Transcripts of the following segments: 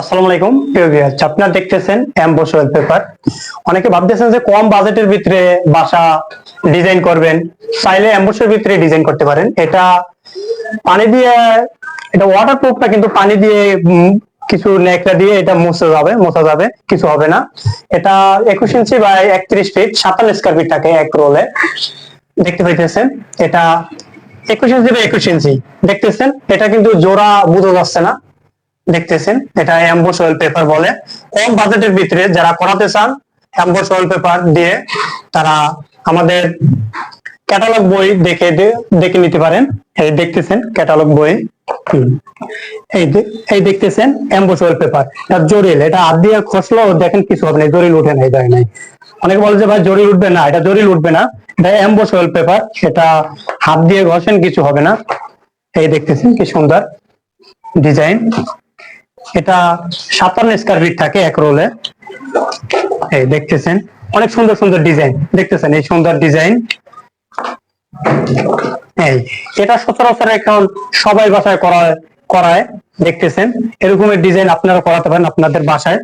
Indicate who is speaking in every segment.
Speaker 1: আসসালামু আলাইকুম আপনারা দেখতেছেন অনেকে ভাবতেছেন যে কম বাজেটের ভিতরে বাসা ডিজাইন করবেন, চাইলে ভিতরে ডিজাইন করতে পারেন। এটা পানি দিয়ে, এটা ওয়াটারপ্রুফটা কিন্তু পানি দিয়ে কিছু নেকড়া দিয়ে এটা মুছে যাবে, মোছা যাবে, কিছু হবে না। এটা একুশ ইঞ্চি বা একত্রিশ ফিট সাতান্ন স্কোয়ার ফিট থাকে এক রোলে দেখতে পাইতেছেন, এটা একুশ ইঞ্চি বা একুশ ইঞ্চি। দেখতেছেন, এটা কিন্তু জোড়া বোঝা যাচ্ছে না। দেখতেছেন? এটা অ্যাম্বোস অয়েল পেপার বলে। কম বাজেটের ভিতরে যারা করাতে চান অ্যাম্বোস অয়েল পেপার দিয়ে তারা আমাদের ক্যাটালগ বই দেখে দেখে নিতে পারেন। এই দেখতেছেন ক্যাটালগ বই। এই দেখতেছেন অ্যাম্বোস অয়েল পেপার এটা জরিল, এটা হাত দিয়ে খসলো, দেখেন কিছু হবে না জরিল উঠে নাই দেয় নাই। অনেকে বলে যে, ভাই, জরিল উঠবে না। এটা জরিল উঠবে না। এটা অ্যাম্বোস অয়েল পেপার এটা হাত দিয়ে ঘষেন, কিছু হবে না। এই দেখতেছেন কি সুন্দর ডিজাইন। এটা সাতান্ন স্কোয়ার ফিট থাকে এক রোলে এই দেখতেছেন, অনেক সুন্দর সুন্দর ডিজাইন দেখতেছেন এই সুন্দর ডিজাইন এই, এটা সচরাচর এখন সবাই বাসায় করায় করায়, দেখতেছেন। এরকমের ডিজাইন আপনারা করাতে পারেন আপনাদের বাসায়।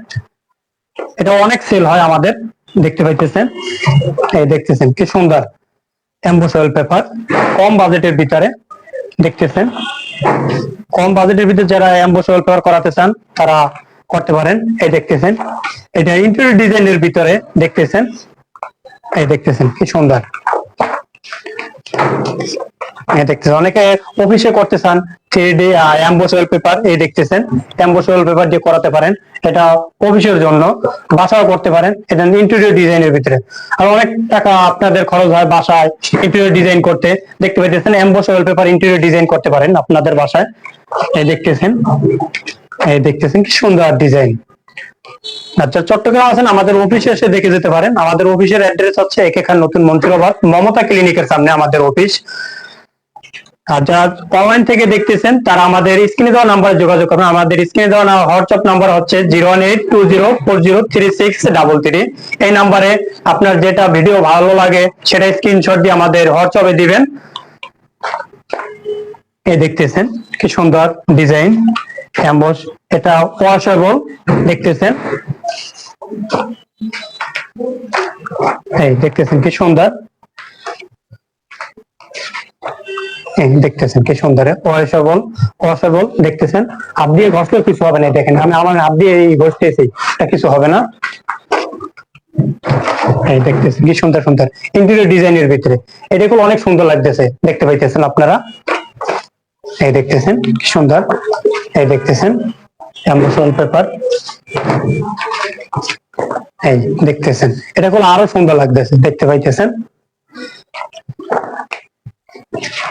Speaker 1: এটা অনেক সেল হয় আমাদের, দেখতে পাইতেছেন। এই দেখতেছেন, কি সুন্দর। অ্যাম্বোসয়েল পেপার, কম বাজেটের ভিতরে, দেখতেছেন। কম বাজেটের ভিতরে যারা অ্যাম্বোস ওয়ালপেপার করাতে চান, তারা করতে পারেন। এই দেখতেছেন। এটা ইন্টেরিয়র ডিজাইনের ভিতরে দেখতেছেন। এই দেখতেছেন, কি সুন্দর। দেখতেছেন। অনেকে অফিসে করতে চান থ্রি ডি অ্যাম্বোস পেপার এই দেখতেছেন। অ্যাম্বোস পেপার দিয়ে করাতে পারেন। এটা অফিসের জন্য। বাসাও করতে পারেন। এটা ইন্টেরিয়র ডিজাইনের ভিতরে। আর অনেক টাকা আপনাদের খরচ হয় বাসায় ইন্টেরিয়র ডিজাইন করতে। দেখতে পাইতেছেন অ্যাম্বোস পেপার ইন্টেরিয়র ডিজাইন করতে পারেন আপনাদের বাসায়। এই দেখতেছেন। এই দেখতেছেন, কি সুন্দর ডিজাইন আচ্ছা চট্টগ্রাম আছেন, আমাদের অফিসে এসে দেখে যেতে পারেন। আমাদের অফিসের অ্যাড্রেস হচ্ছে একে খান নতুন মন্ত্রীবাদ মমতা ক্লিনিকের সামনে আমাদের অফিস আর যারা অনলাইন থেকে দেখতেছেন, তারা আমাদের স্ক্রিনে দেওয়া নাম্বারে যোগাযোগ করবেন আমাদের স্ক্রিনে দেওয়া হোয়াটসঅ্যাপ নাম্বার হচ্ছে zero one eight two zero four zero three six double three এই নাম্বারে আপনার যেটা ভিডিও ভালো লাগে, সেটা স্ক্রিনশট দিয়ে আমাদের হোয়াটসঅ্যাপে দিবেন। এই দেখতেছেন, কি সুন্দর ডিজাইন অ্যাম্বস এটা ওয়াশেবল দেখতেছেন। এই দেখতেছেন, কি সুন্দর। দেখতেছেন, কি সুন্দর ওয়াশেবল ওয়াশেবল দেখতেছেন? হাত দিয়ে কিছু হবে না দেখেন, আমি আমার হাত দিয়ে এই ঘষতেছি, এটা কিছু হবে না। দেখতেছেন, কি সুন্দর সুন্দর ইন্টেরিয়র ভিতরে। এটা অনেক সুন্দর লাগতেছে, দেখতে পাইতেছেন আপনারা? এই দেখতেছেন, কি সুন্দর, এই দেখতেছেন পেপার এই দেখতেছেন, এটা কোনো আরও সুন্দর লাগতেছে, দেখতে পাইতেছেন?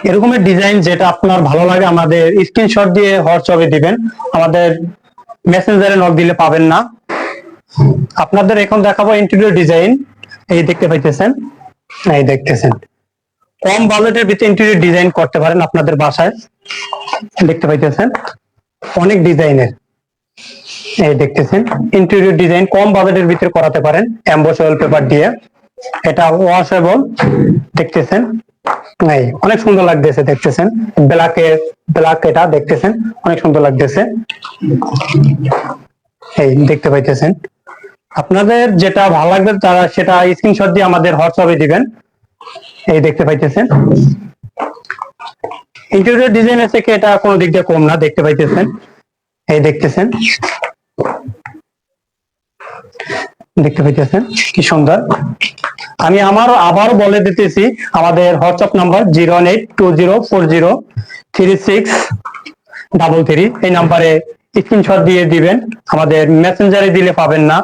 Speaker 1: এরকমের ডিজাইন যেটা আপনার ভালো লাগে, আমাদের স্ক্রিনশট দিয়ে হোয়াটসঅ্যাপে দিবেন। আমাদের মেসেঞ্জারে নক দিলে পাবেন না। আপনাদের এখন দেখাবো ইন্টেরিয়র ডিজাইন এই দেখতে পাইতেছেন? এই দেখতেছেন। কম বাজেটের ভিতরে ইন্টেরিয়র ডিজাইন করতে পারেন আপনাদের বাসায়। দেখতে পাইতেছেন? অনেক ডিজাইনের। এই দেখতেছেন? ইন্টেরিয়র ডিজাইন কম বাজেটের ভিতরে করাতে পারেন। অ্যাম্বোস অয়েল পেপার দিয়ে। এটা ওয়াশেবল দেখতেছেন? এই, অনেক সুন্দর লাগতেছে দেখতেছেন। ব্ল্যাকে ব্ল্যাক এটা দেখতেছেন, অনেক সুন্দর লাগতেছে। এই, দেখতে পাইতেছেন। আপনাদের যেটা ভালো লাগবে তারা সেটা স্ক্রিনশট দিয়ে আমাদের হোয়াটসঅ্যাপে দিবেন। এই, দেখতে পাইতেছেন। ইন্টেরিয়র ডিজাইনের থেকে এটা কোনো দিক দিয়ে কম না, দেখতে পাইতেছেন। এই, দেখতেছেন। দেখতে পাইতেছেন, কি সুন্দর। আমি আমার আবারও বলে দিতেছি, আমাদের WhatsApp number zero eight two zero four zero three six double three. এই নাম্বারে স্ক্রিনশট দিয়ে দিবেন। আমাদের মেসেঞ্জারে দিলে পাবেন না।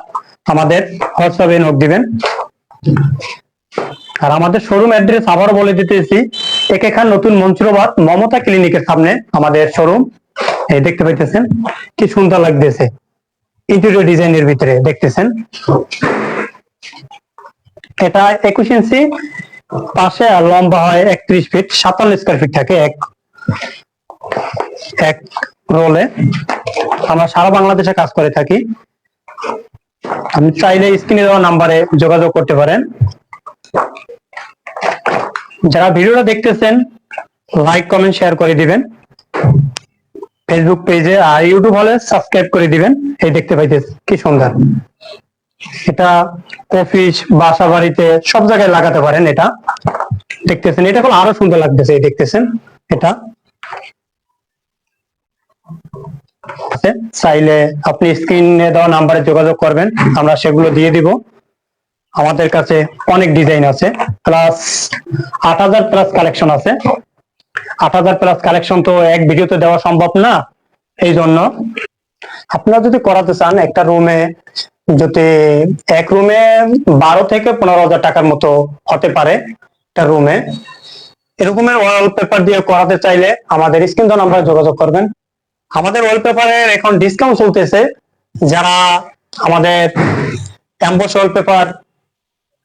Speaker 1: আমাদের হোয়াটসঅ্যাপে নোট দিবেন। আর আমাদের শোরুম অ্যাড্রেস আবারও বলে দিতেছি, একে খান নতুন মঞ্চুরবাদ মমতা ক্লিনিকের সামনে আমাদের শোরুম এই দেখতে পাইতেছেন, কি সুন্দর লাগতেছে। ইন্টেরিয়র ডিজাইনের ভিতরে দেখতেছেন। এটা একুশ ইঞ্চি, পাশে আর লম্বা হয় একত্রিশ ফিট সাতান্ন স্কোয়ার ফিট থাকে এক এক রোলে আমরা সারা বাংলাদেশে কাজ করে থাকি। আপনি চাইলে স্ক্রিনে দেওয়া নাম্বারে যোগাযোগ করতে পারেন। যারা ভিডিওটা দেখতেছেন লাইক কমেন্ট শেয়ার করে দিবেন। ফেসবুক পেজে আর ইউটিউব হলে সাবস্ক্রাইব করে দিবেন। এই দেখতে পাইতেছি কি সুন্দর। এটা অফিস বাসা বাড়িতে সব জায়গায় লাগাতে পারেন এটা। দেখতেছেন, এটা এখন আরও সুন্দর লাগতেছে, এই দেখতেছেন, এটা। চাইলে আপনি স্ক্রিনে দেওয়া নাম্বারে যোগাযোগ করবেন, আমরা সেগুলো দিয়ে দিব। আমাদের কাছে অনেক ডিজাইন আছে প্লাস আট হাজার প্লাস কালেকশন আছে। আট হাজার প্লাস কালেকশন তো এক ভিডিওতে দেওয়া সম্ভব না এই জন্য আপনারা যদি করাতে চান, একটা রুমে যদি এক রুমে বারো থেকে পনেরো হাজার টাকার মতো হতে পারে একটা রুমে এরকমের ওয়ালপেপার দিয়ে করাতে চাইলে আমাদের স্ক্রিন তো নাম্বারে যোগাযোগ করবেন। আমাদের ওয়ালপেপারের এখন ডিসকাউন্ট চলতেছে। যারা আমাদের অ্যাম্বোস ওয়ালপেপার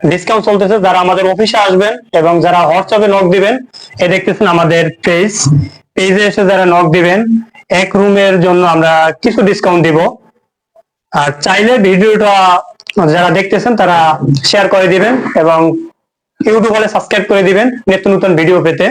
Speaker 1: ডিসকাউন্ট চলতেছে, যারা আমাদের অফিসে আসবেন এবং যারা হোয়াটসঅ্যাপে নক দিবেন, এ দেখতেছেন আমাদের পেজ পেজে এসে যারা নক দিবেন, এক রুমের জন্য আমরা কিছু ডিসকাউন্ট দিব। আর চাইলে ভিডিওটা যারা দেখতেছেন তারা শেয়ার করে দিবেন এবং ইউটিউব হলে সাবস্ক্রাইব করে দিবেন। নিত্য নতুন ভিডিও পেতে।